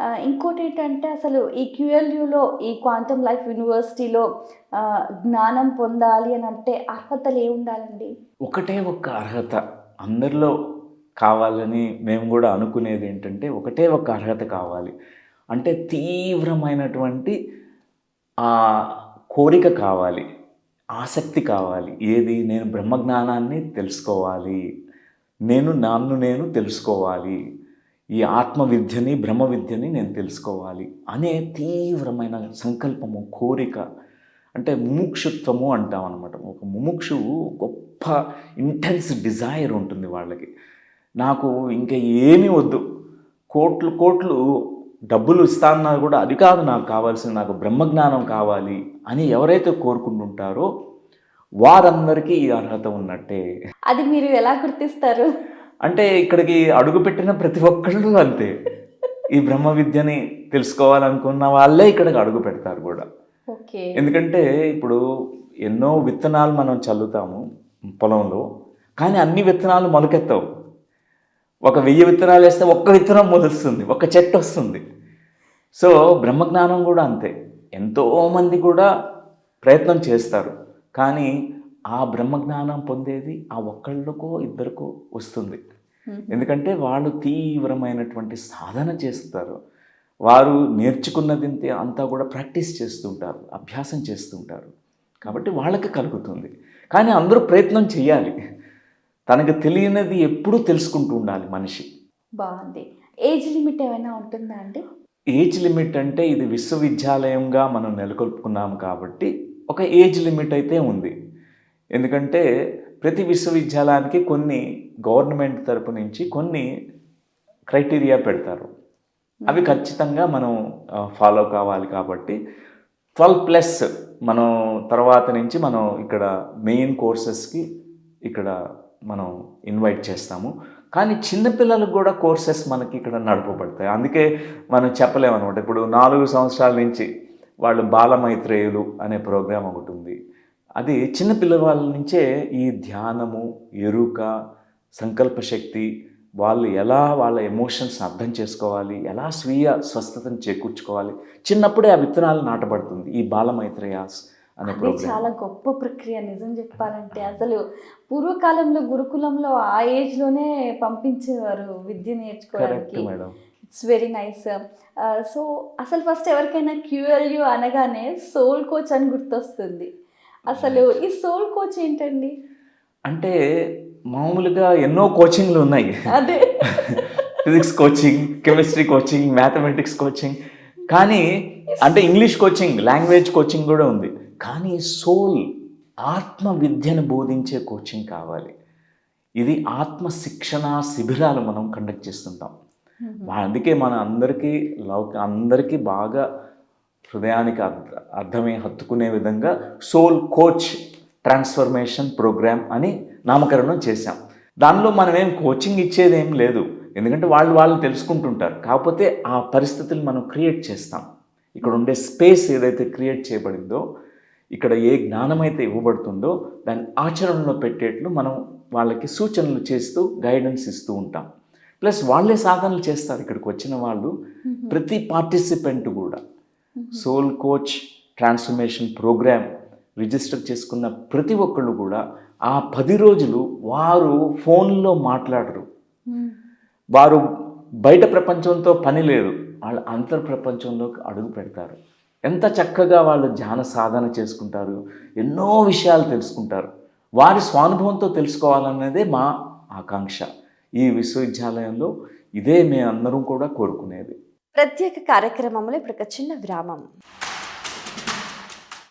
ఇంకోటి ఏంటంటే అసలు ఈ క్యూఎల్యూలో ఈ క్వాంటమ్ లైఫ్ యూనివర్సిటీలో జ్ఞానం పొందాలి అని అంటే అర్హతలు ఏ ఉండాలండి. ఒకటే ఒక్క అర్హత అందరిలో కావాలని మేము కూడా అనుకునేది ఏంటంటే ఒకటే ఒక అర్హత కావాలి. అంటే తీవ్రమైనటువంటి ఆ కోరిక కావాలి ఆసక్తి కావాలి. ఏది? నేను బ్రహ్మజ్ఞానాన్ని తెలుసుకోవాలి. నేను నన్ను నేను తెలుసుకోవాలి. ఈ ఆత్మ విద్యని బ్రహ్మ విద్యని నేను తెలుసుకోవాలి అనే తీవ్రమైన సంకల్పము కోరిక అంటే ముముక్షుత్వము అంటాం అనమాట ఒక ముముక్షు గొప్ప ఇంటెన్స్ డిజైర్ ఉంటుంది వాళ్ళకి. నాకు ఇంకా ఏమీ వద్దు. కోట్లు కోట్లు డబ్బులు ఇస్తానన్నా కూడా అది కాదు నాకు కావాల్సింది నాకు బ్రహ్మజ్ఞానం కావాలి అని ఎవరైతే కోరుకుంటుంటారో వారందరికీ ఈ అర్హత ఉన్నట్టే. అది మీరు ఎలా గుర్తిస్తారు? అంటే ఇక్కడికి అడుగుపెట్టిన ప్రతి ఒక్కళ్ళు అంతే. ఈ బ్రహ్మ విద్యని తెలుసుకోవాలనుకున్న వాళ్ళే ఇక్కడికి అడుగు పెడతారు కూడా. ఎందుకంటే ఇప్పుడు ఎన్నో విత్తనాలు మనం చల్లుతాము పొలంలో కానీ అన్ని విత్తనాలు మొలకెత్తవు. ఒక వెయ్యి విత్తనాలు వేస్తే ఒక్క విత్తనం మొలుస్తుంది ఒక చెట్టు వస్తుంది. సో బ్రహ్మజ్ఞానం కూడా అంతే. ఎంతోమంది కూడా ప్రయత్నం చేస్తారు. కానీ ఆ బ్రహ్మజ్ఞానం పొందేది ఆ ఒక్కళ్ళకో ఇద్దరికో వస్తుంది. ఎందుకంటే వాళ్ళు తీవ్రమైనటువంటి సాధన చేస్తారు. వారు నేర్చుకున్నది అంతా కూడా ప్రాక్టీస్ చేస్తుంటారు అభ్యాసం చేస్తుంటారు. కాబట్టి వాళ్ళకి కలుగుతుంది. కానీ అందరూ ప్రయత్నం చేయాలి. తనకు తెలియనిది ఎప్పుడూ తెలుసుకుంటూ ఉండాలి మనిషి. బాగుంది. ఏజ్ లిమిట్ ఏమైనా ఉంటుందా అండి? ఏజ్ లిమిట్ అంటే ఇది విశ్వవిద్యాలయంగా మనం నెలకొల్పుకున్నాం కాబట్టి ఒక ఏజ్ లిమిట్ అయితే ఉంది. ఎందుకంటే ప్రతి విశ్వవిద్యాలయానికి కొన్ని గవర్నమెంట్ తరపు నుంచి కొన్ని క్రైటీరియా పెడతారు. అవి ఖచ్చితంగా మనం ఫాలో కావాలి కాబట్టి ట్వెల్వ్ ప్లస్ మనం తర్వాత నుంచి మనం ఇక్కడ మెయిన్ కోర్సెస్కి ఇక్కడ మనం ఇన్వైట్ చేస్తాము. కానీ చిన్నపిల్లలకు కూడా కోర్సెస్ మనకి ఇక్కడ నడపబడతాయి. అందుకే మనం చెప్పలేమన్నమాట. ఇప్పుడు నాలుగు సంవత్సరాల నుంచి వాళ్ళు బాలమైత్రేయులు అనే ప్రోగ్రాం ఒకటి ఉంది. అది చిన్న పిల్లవాళ్ళ నుంచే ఈ ధ్యానము ఎరుక సంకల్ప శక్తి వాళ్ళు ఎలా వాళ్ళ ఎమోషన్స్ అర్థం చేసుకోవాలి ఎలా స్వీయ స్వస్థతను చేకూర్చుకోవాలి. చిన్నప్పుడే ఆ విత్తనాలు నాటబడుతుంది. ఈ బాలమైత్రేయాస్ అనే చాలా గొప్ప ప్రక్రియ నిజం చెప్పాలంటే. అసలు పూర్వకాలంలో గురుకులంలో ఆ ఏజ్లోనే పంపించేవారు విద్య నేర్చుకోవడానికి. ఇట్స్ వెరీ నైస్ సో అసలు ఫస్ట్ ఎవరికైనా క్యూఎల్యూ అనగానే సోల్ కోచ్ అని గుర్తొస్తుంది. అసలు ఈ సోల్ కోచ్ ఏంటండి? అంటే మామూలుగా ఎన్నో కోచింగ్లు ఉన్నాయి. అదే. Physics coaching chemistry coaching mathematics coaching కానీ అంటే ఇంగ్లీష్ కోచింగ్ లాంగ్వేజ్ కోచింగ్ కూడా ఉంది. కానీ సోల్ ఆత్మ విద్యను బోధించే కోచింగ్ కావాలి. ఇది ఆత్మ శిక్షణ శిబిరాలు మనం కండక్ట్ చేస్తుంటాం. అందుకే మన అందరికీ లౌక అందరికీ బాగా హృదయానికి అర్థ అర్థమే హత్తుకునే విధంగా సోల్ కోచ్ ట్రాన్స్ఫర్మేషన్ ప్రోగ్రామ్ అని నామకరణం చేశాం. దానిలో మనం ఏం కోచింగ్ ఇచ్చేది ఏం లేదు. ఎందుకంటే వాళ్ళు వాళ్ళు తెలుసుకుంటుంటారు. కాకపోతే ఆ పరిస్థితులు మనం క్రియేట్ చేస్తాం. ఇక్కడ ఉండే స్పేస్ ఏదైతే క్రియేట్ చేయబడిందో ఇక్కడ ఏ జ్ఞానం అయితే ఇవ్వబడుతుందో దాన్ని ఆచరణలో పెట్టేట్లు మనం వాళ్ళకి సూచనలు చేస్తూ గైడెన్స్ ఇస్తూ ఉంటాం. ప్లస్ వాళ్ళే సాధనలు చేస్తారు ఇక్కడికి వచ్చిన వాళ్ళు. ప్రతి పార్టిసిపెంట్ కూడా. Soul coach transformation programme register చేసుకున్న ప్రతి ఒక్కళ్ళు కూడా ఆ పది రోజులు వారు ఫోన్లో మాట్లాడరు. వారు బయట ప్రపంచంతో పని లేదు. వాళ్ళు అంతర్ ప్రపంచంలోకి అడుగు పెడతారు. ఎంత చక్కగా వాళ్ళు ధ్యాన సాధన చేసుకుంటారు ఎన్నో విషయాలు తెలుసుకుంటారు. వారి స్వానుభవంతో తెలుసుకోవాలన్నదే మా ఆకాంక్ష. ఈ విశ్వవిద్యాలయంలో ఇదే మేము అందరం కూడా కోరుకునేది. ప్రత్యేక కార్యక్రమంలో ఇప్పుడు ఒక చిన్న విరామం.